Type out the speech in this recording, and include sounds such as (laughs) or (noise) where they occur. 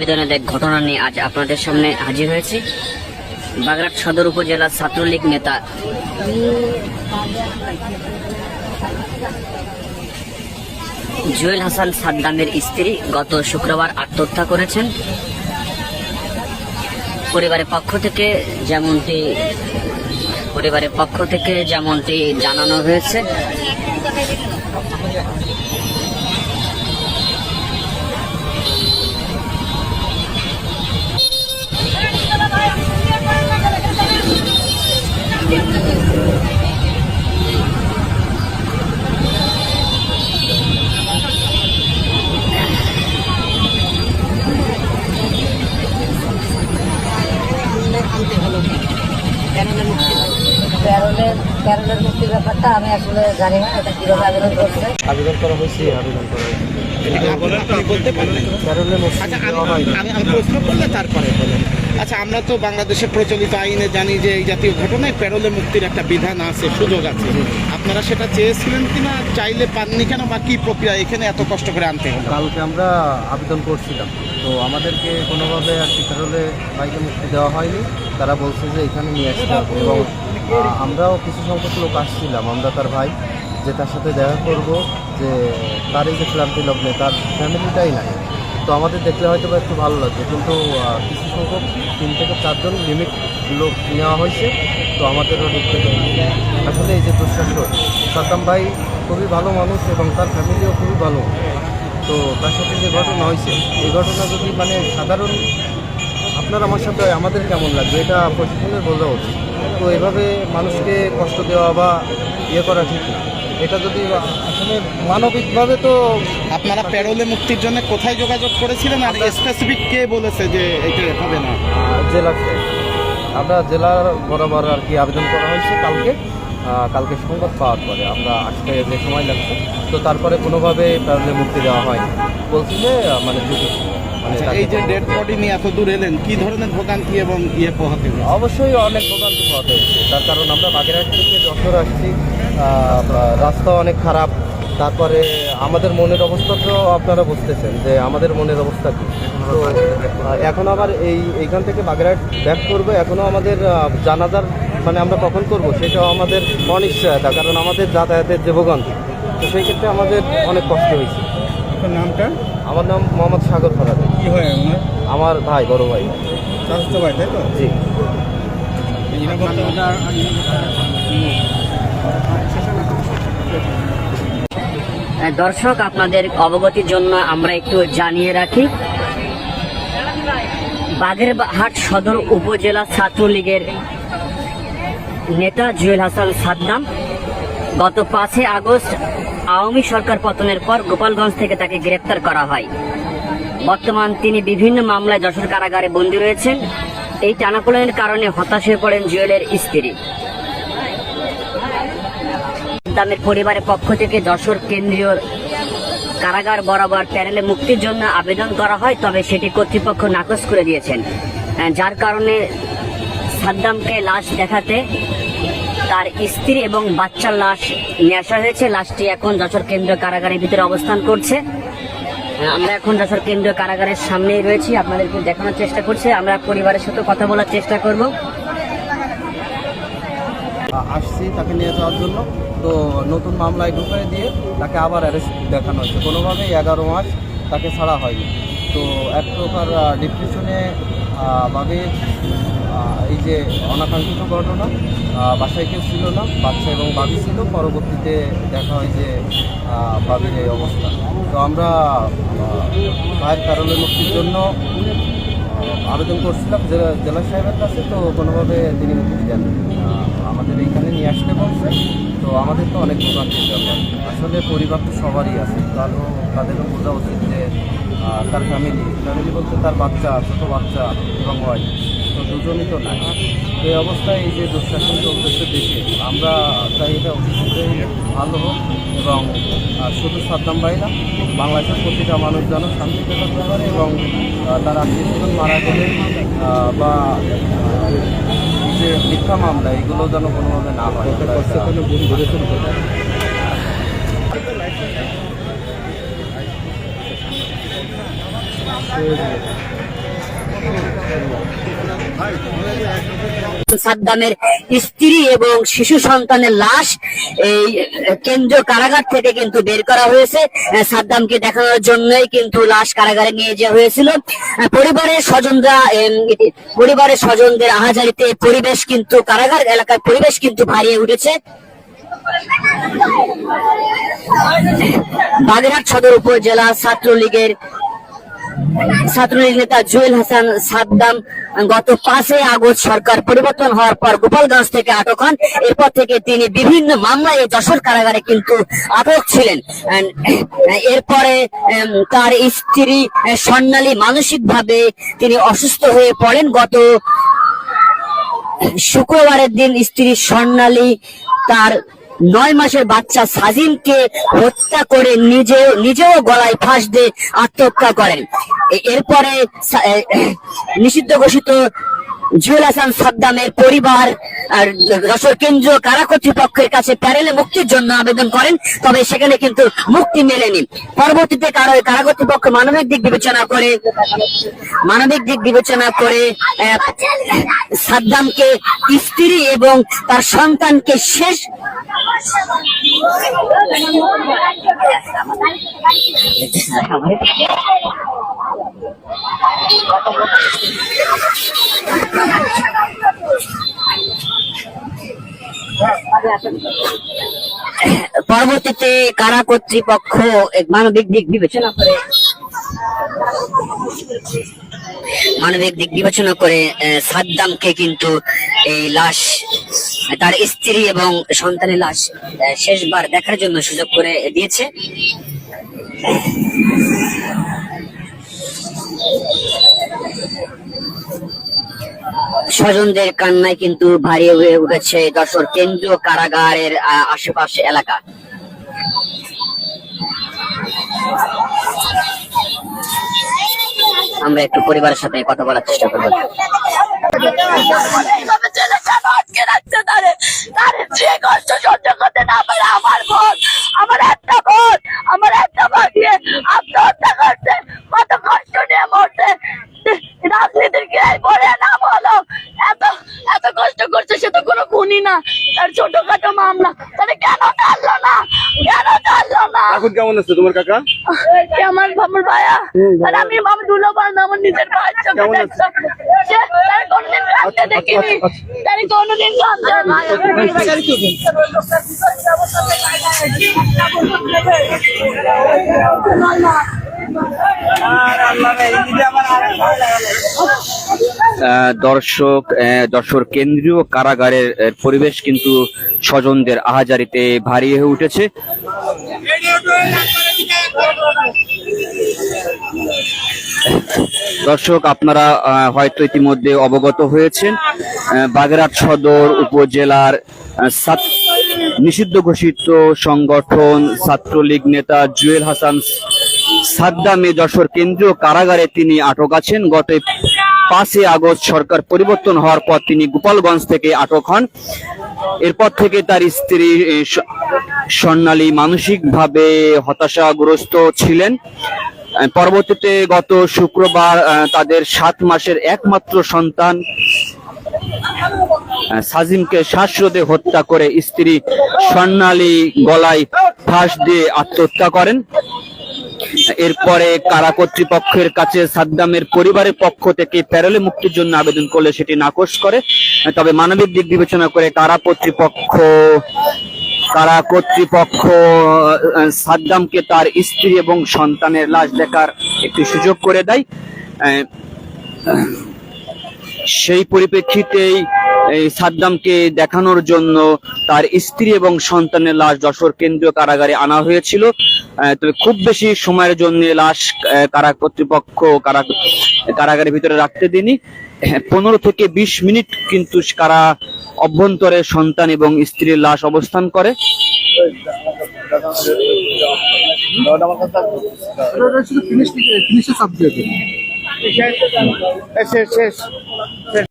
বিধানের এক ঘটনা নিয়ে আজ আপনাদের সামনে হাজির হয়েছি। বাগরাট সদর উপজেলা ছাত্রলীগ নেতা। জুয়েল হাসান সাদ্দামের স্ত্রী গত শুক্রবার আত্মহত্যা করেছেন। পরিবারের পক্ষ থেকে যেমনটি পরিবারের পক্ষ থেকে যেমনটি জানানো হয়েছে প্যারোলের প্যারোলের মুক্তির ব্যাপারটা আমি আসলে জানি না এটা কীভাবে আবেদন করছে। আবেদন করা হয়েছে আবেদন করা হয়েছে। বলতে পারবেন। প্যারোলে মুক্তি আচ্ছা দেওয়া আমি প্রশ্ন করলে তারপরে বলেন। আচ্ছা আমরা তো বাংলাদেশের প্রচলিত আইনে জানি যে এই জাতীয় ঘটনায় প্যারোলে মুক্তির একটা বিধান আছে সুযোগ আছে। আপনারা সেটা চেয়েছিলেন কিনা চাইলে পাননি কেন বা কী প্রক্রিয়া? এখানে এত কষ্ট করে আনতে হলো কালকে আমরা আবেদন করছিলাম। তো আমাদেরকে কোনোভাবে আর কি প্যারোলে বাইকে মুক্তি দেওয়া হয়নি। তারা বলছে যে এখানে নিয়ে আসতে হবে এবং আমরাও কিছু সংখ্যক লোক আসছিলাম আমরা তার ভাই যে তার সাথে দেখা করব যে তার এই যে ক্লান্তি লগ্নে তার ফ্যামিলিটাই নাই। তো আমাদের দেখলে হয়তো একটু ভালো লাগবে কিন্তু কিছু সংখ্যক তিন থেকে চারজন লিমিট লোক নেওয়া হয়েছে, তো আমাদেরও দেয়নি আসলে এই যে দুঃশাসন সাদ্দাম ভাই খুবই ভালো মানুষ এবং তার ফ্যামিলিও খুবই ভালো। তো তার সাথে যে ঘটনা হয়েছে, এই ঘটনা যদি মানে সাধারণ, আপনার আমার সাথে আমাদের কেমন লাগবে? এটা প্রশাসনের বোঝা উচিত তো এভাবে মানুষকে কষ্ট দেওয়া বা ইয়ে করা ঠিক না। এটা যদি আসলে মানবিকভাবে তো আপনারা প্যারোলে মুক্তির জন্য কোথায় যোগাযোগ করেছিলেন আর স্পেসিফিক কে বলেছে যে এটা হবে না? জেলা আমরা জেলার বরাবর আর কি আবেদন করা হয়েছে কালকে। কালকে সংবাদ পাওয়ার পরে। আমরা আসতে যে সময় লাগছে। তো তারপরে কোনোভাবে প্যারোলে মুক্তি দেওয়া হয়নি। বলছি যে মানে মানে আচ্ছা, এই যে ডেড বডি নিয়ে এত দূর এলেন কি ধরনের ভোগান্তি এবং ইয়ে পোহাতে? অবশ্যই অনেক ভোগান্তি পাওয়া হয়েছে। তার কারণ আমরা বাগেরহাট থেকে যশোর আসছি রাস্তা অনেক খারাপ। তারপরে আমাদের মনের অবস্থা তো আপনারা বুঝতেছেন যে আমাদের মনের অবস্থা কী। তো এখন আবার এই এইখান থেকে বাগেরহাট ব্যাক করব। এখনও আমাদের জানাজার মানে আমরা কখন করব সেটাও আমাদের অনিশ্চয়তা কারণ আমাদের যাতায়াতের যে ভোগান্তি তো সেই ক্ষেত্রে আমাদের অনেক কষ্ট হয়েছে। আপনার নামটা? আমার নাম মোহাম্মদ সাগর ফরাদ কি হয় আমার ভাই বড় ভাই। স্বাস্থ্য ভাই তাই তো? জি। দর্শক আপনাদের অবগতির জন্য আমরা একটু জানিয়ে রাখি বাগেরহাট সদর উপজেলা ছাত্রলীগের নেতা জুয়েল হাসান সাদ্দাম গত পাঁচই আগস্ট আওয়ামী সরকার পতনের পর গোপালগঞ্জ থেকে তাকে গ্রেপ্তার করা হয়। বর্তমান তিনি বিভিন্ন মামলায় যশোর কারাগারে বন্দী রয়েছেন। এই টানাপোড়েনের কারণে হতাশ হয়ে পড়েন জুয়েলের স্ত্রী। সাদ্দামের পরিবারের পক্ষ থেকে যশোর কেন্দ্রীয় কারাগার বরাবর প্যানেলে মুক্তির জন্য আবেদন করা হয়, তবে সেটি কর্তৃপক্ষ নাকচ করে দিয়েছেন। যার কারণে সাদ্দামকে লাশ দেখাতে তার স্ত্রী এবং বাচ্চার লাশ নিয়ে আসা হয়েছে। লাশটি এখন যশোর কেন্দ্রীয় কারাগারের ভিতরে অবস্থান করছে। আমরা এখন যশোর কেন্দ্রীয় কারাগারের সামনেই রয়েছি। আপনাদেরকে দেখানোর চেষ্টা করছি। আমরা পরিবারের সাথে কথা বলার চেষ্টা করব। আসছি তাকে নিয়ে যাওয়ার জন্য। তো নতুন মামলায় ঢুকাই দিয়ে তাকে আবার অ্যারেস্ট দেখানো হয়েছে। কোনোভাবেই এগারো মাস তাকে ছাড়া হয়নি। তো এক প্রকার ডিপ্রেশনে ভাবে এই যে অনাকাঙ্ক্ষিত ঘটনা বাসায় কেউ ছিল না, বাচ্চা এবং বাবি ছিল, পরবর্তীতে দেখা হয় যে বাবির এই অবস্থা। তো আমরা ভাইয়ের কারণে মুক্তির জন্য আবেদন করছিলাম জেলা জেলা সাহেবের কাছে, তো কোনোভাবে তিনি মুক্তি দেন আমাদের এইখানে নিয়ে আসতে বলছে, তো আমাদের তো অনেক ভোগান্তির আসলে পরিবার তো সবারই আছে তাদেরও বোঝা উচিত যে তার ফ্যামিলি ফ্যামিলি বলতে তার বাচ্চা, ছোট বাচ্চা এবং ওয়াইফ। তো দুজনই তো নাই। এই অবস্থায় এই যে দুঃশাসন চলতেছে দেশে, আমরা চাই এটা অতিশয় ভালো হোক এবং শুধু সাদ্দাম ভাই না, বাংলাদেশের প্রতিটা মানুষ যেন শান্তিতে থাকতে পারে এবং তার আত্মীয় মারা গেলে বা যে মিথ্যা মামলা, এগুলো যেন কোনোভাবে না হয়। সাদ্দামের স্ত্রী এবং শিশু সন্তানের লাশ এই কেন্দ্রীয় কারাগার থেকে কিন্তু বের করা হয়েছে। সাদ্দামকে দেখানোর জন্যই কিন্তু লাশ কারাগারে নিয়ে যাওয়া হয়েছিল। পরিবারের স্বজনরা পরিবারের স্বজনদের আহাজারিতে পরিবেশ কিন্তু, কারাগার এলাকার পরিবেশ কিন্তু ভারিয়ে উঠেছে। বাগেরহাট সদর উপজেলা ছাত্রলীগের ছাত্রলীগ নেতা জুয়েল হাসান সাদ্দাম, গত পাঁচই আগস্ট সরকার পরিবর্তন হওয়ার পর গোপালগঞ্জ থেকে আটক হন। এরপর থেকে তিনি বিভিন্ন মামলায় যশোর কারাগারে কিন্তু আটক ছিলেন। এরপরে তার স্ত্রী, স্বর্ণালী মানসিক ভাবে তিনি অসুস্থ হয়ে পড়েন। গত শুক্রবারের দিন স্ত্রী স্বর্ণালী তার নয় মাসের বাচ্চা সাজিমকে হত্যা করে নিজেও নিজেও গলায় ফাঁস দিয়ে আত্মহত্যা করেন। এরপরে নিষিদ্ধ ঘোষিত জুয়েল হাসান সাদ্দামের পরিবার আর যশোর কেন্দ্রীয় কারা কর্তৃপক্ষের কাছে প্যারেলে মুক্তির জন্য আবেদন করেন তবে সেখানে কিন্তু মুক্তি মেলেনি। পরবর্তীতে কারা কারা কর্তৃপক্ষ মানবিক দিক বিবেচনা করে মানবিক দিক বিবেচনা করে সাদ্দামকে স্ত্রী এবং তার সন্তানকে শেষ (laughs) (laughs) পরবর্তীতে কারা কর্তৃপক্ষ মানবিক দিক বিবেচনা করে? মানবিক দিক বিবেচনা করে সাদ্দামকে কিন্তু এই লাশ, তার স্ত্রী এবং সন্তানের লাশ শেষবার দেখার জন্য সুযোগ করে দিয়েছে। স্বজনদের কান্নায় কিন্তু ভারী হয়ে উঠেছে যশোর কেন্দ্রীয় কারাগারের আশেপাশে এলাকা। আমরা একটু পরিবারের সাথে কথা বলার চেষ্টা করব। আমার একটা বোন আমার একটা ভাগিয়ে আত্মহত্যা করছে কত কষ্ট নিয়ে মরছে রাজনীতির কি পরে নাম হলো এত এত কষ্ট করছে সে তো কোনো খুনি না তার ছোটখাটো মামলা তাহলে কেন টানলো না কেন টানলো না এখন কেমন আছে তোমার কাকা? আমার আমার ভাইয়া আর আমি আমি দুলো পারলাম আমার নিজের চোখে কেমন আছে? তার কোনদিন কাঁদতে দেখিনি। তার কোনদিন কাঁদতে আহ, দর্শক যশোর কেন্দ্রীয় কারাগারের পরিবেশ কিন্তু স্বজনদের আহাজারিতে ভারী হয়ে উঠেছে। দর্শক, আপনারা হয়তো ইতিমধ্যে অবগত হয়েছেন বাগেরহাট সদর উপজেলার নিষিদ্ধ ঘোষিত সংগঠন ছাত্রলীগ নেতা জুয়েল হাসান সাদ্দামে যশোর কেন্দ্রীয় কারাগারে তিনি আটক আছেন। গত পাঁচই আগস্ট সরকার পরিবর্তন হওয়ার পর তিনি গোপালগঞ্জ থেকে আটক হন। এরপর থেকে তার স্ত্রী স্বর্ণালী মানসিকভাবে হতাশাগ্রস্ত ছিলেন। পরবর্তীতে গত শুক্রবার তাদের সাত মাসের একমাত্র সন্তান সাজিমকে শ্বাসরোধে হত্যা করে স্ত্রী স্বর্ণালী গলায় ফাঁস দিয়ে আত্মহত্যা করেন। এরপরে কারা কর্তৃপক্ষের কাছে সাদ্দামের পরিবারের পক্ষ থেকে প্যারোলে মুক্তির জন্য আবেদন করলে সেটি নাকচ করে। তবে মানবিক দিক বিবেচনা করে কারা কর্তৃপক্ষ কারা কর্তৃপক্ষ, সাদ্দামকে তার স্ত্রী এবং সন্তানের লাশ দেখার একটি সুযোগ করে দেয়। সেই পরিপ্রেক্ষিতেই এই সাদ্দামকে দেখানোর জন্য তার স্ত্রী এবং সন্তানের লাশ যশোর কেন্দ্রীয় কারাগারে আনা হয়েছিল। তবে খুব বেশি সময়ের জন্য লাশ কারা কর্তৃপক্ষ কারা কারাগারের ভিতরে রাখতে দিনি পনেরো থেকে বিশ মিনিট কিন্তু কারা অভ্যন্তরে সন্তান এবং স্ত্রীর লাশ অবস্থান করে। শেষ শেষ।